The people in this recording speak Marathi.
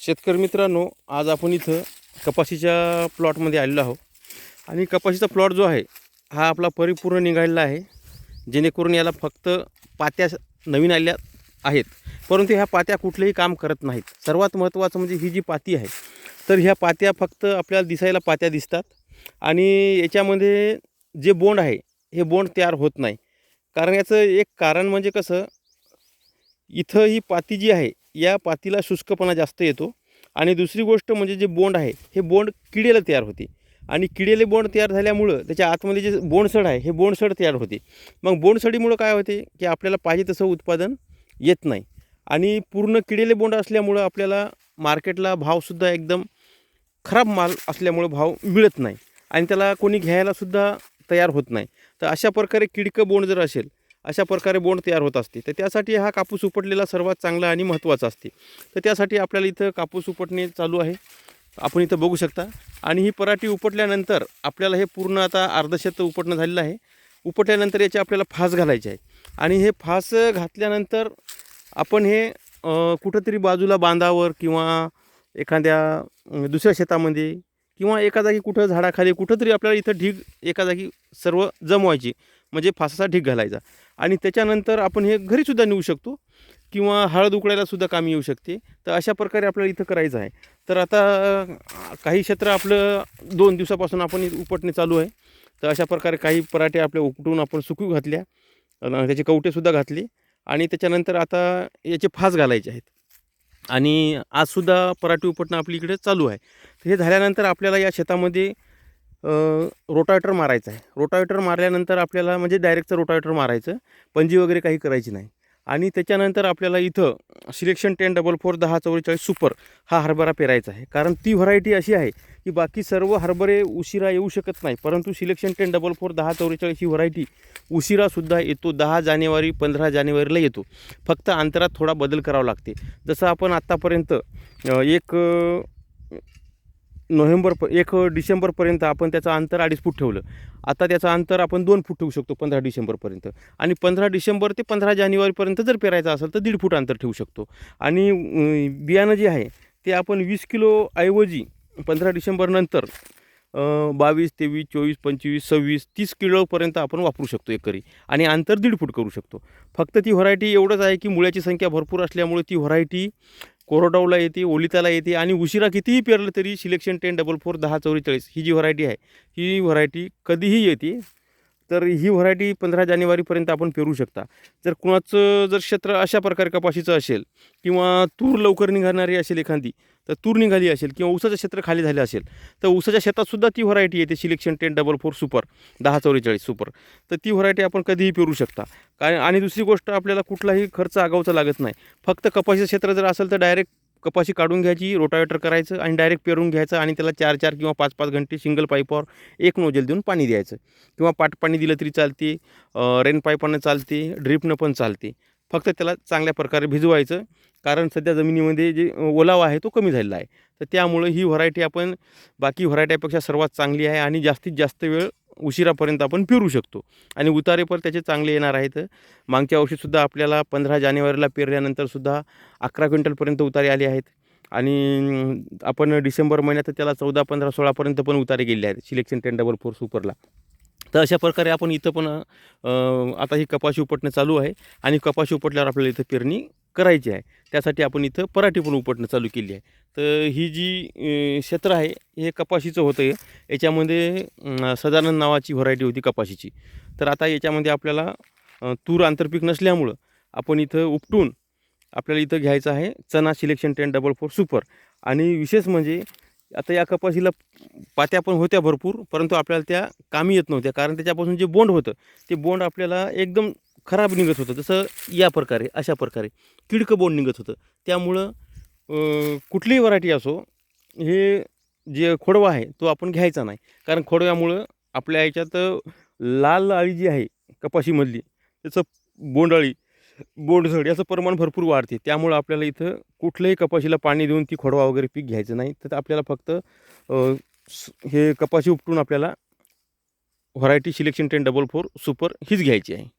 शेतकरी मित्रांनो आज आपण इथं कपाशीच्या प्लॉटमध्ये आलेलो आहोत. आणि कपाशीचा प्लॉट जो आहे हा आपला परिपूर्ण निघालेला आहे. जेणेकरून याला फक्त पात्या नवीन आलेल्या आहेत. परंतु ह्या पात्या कुठलेही काम करत नाहीत. सर्वात महत्त्वाचं म्हणजे ही जी पाती आहे तर ह्या पात्या फक्त आपल्याला दिसायला पात्या दिसतात. आणि याच्यामध्ये जे बोंड आहे हे बोंड तयार होत नाही. कारण याचं एक कारण म्हणजे कसं इथं ही पाती जी आहे या पातीला शुष्कपणा जास्त येतो. आणि दुसरी गोष्ट म्हणजे जे बोंड आहे हे बोंड किडेला तयार होते. आणि किडेले बोंड तयार झाल्यामुळं त्याच्या आतमध्ये जे बोंडसड आहे हे बोंडसड तयार होते. मग बोंडसडीमुळं काय होते की आपल्याला पाहिजे तसं उत्पादन येत नाही. आणि पूर्ण किडेले बोंड असल्यामुळं आपल्याला मार्केटला भावसुद्धा एकदम खराब माल असल्यामुळं भाव मिळत नाही. आणि त्याला कोणी घ्यायलासुद्धा तयार होत नाही. तर अशा प्रकारे किडकं बोंड जर असेल अशा प्रकारे बोंड तयार होत असते. तर त्यासाठी हा कापूस उपटलेला सर्वात चांगला आणि महत्त्वाचा असते. तर त्यासाठी आपल्याला इथं कापूस उपटणे चालू आहे. आपण इथं बघू शकता. आणि ही पराठी उपटल्यानंतर आपल्याला हे पूर्ण आता अर्धशत उपटणं झालेलं आहे. उपटल्यानंतर याचे आपल्याला फास घालायचे आहे. आणि हे फास घातल्यानंतर आपण हे कुठंतरी बाजूला बांधावर किंवा एखाद्या दुसऱ्या शेतामध्ये किंवा एका जागी कुठं झाडाखाली कुठंतरी आपल्याला इथं ढीग एका जागी सर्व जमवायची. म्हणजे फासाचा ढीग घालायचा. आणि त्याच्यानंतर आपण हे घरीसुद्धा नेऊ शकतो. किंवा हळद उकडायलासुद्धा कामी येऊ शकते. तर अशा प्रकारे आपल्याला इथं करायचं आहे. तर आता काही क्षेत्र आपलं दोन दिवसापासून आपण उपटणे चालू आहे. तर अशा प्रकारे काही पराठे आपल्या उपटून आपण सुकू घातल्या. त्याचे कवटेसुद्धा घातले. आणि त्याच्यानंतर आता याचे फास घालायचे आहेत. आणि आजसुद्धा पराठी उपटणं आपली इकडे चालू आहे. तर हे झाल्यानंतर आपल्याला या शेतामध्ये रोटावेटर मारायचं आहे. रोटावेटर मारल्यानंतर आपल्याला म्हणजे डायरेक्टचं रोटावेटर मारायचं पंजी वगैरे काही करायची नाही. आणि त्याच्यानंतर आपल्याला इथं सिलेक्शन टेन डबल फोर दहा चव्वेचाळीस सुपर हा हरभरा पेरायचा आहे. कारण ती व्हरायटी अशी आहे की बाकी सर्व हरभरे उशिरा येऊ शकत नाही परंतु सिलेक्शन टेन डबल फोर दहा चव्वेचाळीस ही व्हरायटी उशिरासुद्धा येतो. दहा जानेवारी पंधरा जानेवारीला येतो. फक्त अंतरात थोडा बदल करावा लागते. जसं आपण आत्तापर्यंत एक नोव्हेंबर प एक डिसेंबरपर्यंत आपण त्याचं अंतर अडीच फूट ठेवलं. आता त्याचं अंतर आपण दोन फूट ठेवू शकतो पंधरा डिसेंबरपर्यंत. आणि पंधरा डिसेंबर ते पंधरा जानेवारीपर्यंत जर पेरायचं असेल तर दीड फूट अंतर ठेवू शकतो. आणि बियाणं जे आहे ते आपण वीस किलो ऐवजी पंधरा डिसेंबरनंतर बावीस तेवीस चोवीस पंचवीस सव्वीस तीस किलोपर्यंत आपण वापरू शकतो एकरी. आणि अंतर दीड फूट करू शकतो. फक्त ती व्हरायटी एवढंच आहे की मुळ्याची संख्या भरपूर असल्यामुळे ती व्हरायटी कोरोडावला येते ओलिताला येते आणि उशिरा कितीही पेरलं तरी सिलेक्शन टेन डबल फोर दहा चौवेचाळीस ही जी व्हरायटी आहे ही व्हरायटी कधीही येते. तर ही व्हरायटी पंधरा जानेवारीपर्यंत आपण पेरू शकता. जर कुणाचं जर क्षेत्र अशा प्रकारे कपाशीचं असेल किंवा तूर लवकर निघणारी असेल एखादी तर तूर निघाली असेल किंवा ऊसाचं क्षेत्र खाली झालं असेल तर ऊसाच्या शेतातसुद्धा ती व्हरायटी येते. Selection ten double four super दहा चौवेचाळीस सुपर. तर ती व्हरायटी आपण कधीही पेरू शकता. काय आणि दुसरी गोष्ट आपल्याला कुठलाही खर्च आगावचा लागत नाही. फक्त कपाशीचं क्षेत्र जर असेल तर डायरेक्ट कपाशी काढून घ्यायची रोटावेटर करायचं आणि डायरेक्ट पेरून घ्यायचं आणि त्याला चार चार किंवा पाच पाच घंटे सिंगल पाईपवर एक नोजल देऊन पाणी द्यायचं. किंवा पाट पाणी दिलं तरी चालते रेन पाईपानं चालते ड्रिपनं पण चालते. फक्त त्याला चांगल्या प्रकारे भिजवायचं कारण सध्या जमिनीमध्ये जे ओलावा आहे तो कमी झालेला आहे. तर त्यामुळं ही व्हरायटी आपण बाकी व्हरायटीपेक्षा सर्वात चांगली आहे आणि जास्तीत जास्त वेळ उशिरापर्यंत आपण पेरू शकतो. आणि उतारे पण त्याचे चांगले येणार आहेत. मागच्या वर्षीसुद्धा आपल्याला पंधरा जानेवारीला पेरल्यानंतरसुद्धा अकरा क्विंटलपर्यंत उतारे आले आहेत. आणि आपण डिसेंबर महिन्यात त्याला चौदा पंधरा सोळापर्यंत पण उतारे गेले आहेत. सिलेक्शन टेन डबल फोर सुपरला. तर अशा प्रकारे आपण इथं पण आता ही कपाशी उपटणं चालू आहे. आणि कपाशी उपटल्यावर आपल्याला इथं पेरणी करायची आहे. त्यासाठी आपण इथं पराठी पण उपटणं चालू केली आहे. तर ही जी क्षेत्र आहे हे कपाशीचं होतं आहे याच्यामध्ये सदानंद नावाची व्हरायटी होती कपाशीची. तर आता याच्यामध्ये आपल्याला तूर आंतरपीक नसल्यामुळं आपण इथं उपटून आपल्याला इथं घ्यायचं आहे चना selection ten double four super आणि विशेष म्हणजे आता या कपाशीला पात्या पण होत्या भरपूर परंतु आपल्याला त्या कामी येत नव्हत्या. कारण त्याच्यापासून जे बोंड होतं ते बोंड आपल्याला एकदम खराब निघत होतं. जसं या प्रकारे अशा प्रकारे किडकं बोंड निघत होतं. त्यामुळं कुठलीही व्हरायटी असो हे जे खोडवा आहे तो आपण घ्यायचा नाही. कारण खोडव्यामुळं आपल्या ह्याच्यात लाल अळी जी आहे कपाशीमधली त्याचं बोंडअळी बोंडझड याचं प्रमाण भरपूर वाढते. त्यामुळं आपल्याला इथं कुठल्याही कपाशीला पाणी देऊन ती खोडवा वगैरे पीक घ्यायचं नाही. तर आपल्याला फक्त स- हे कपाशी उपटून आपल्याला variety selection ten double four super हीच घ्यायची आहे.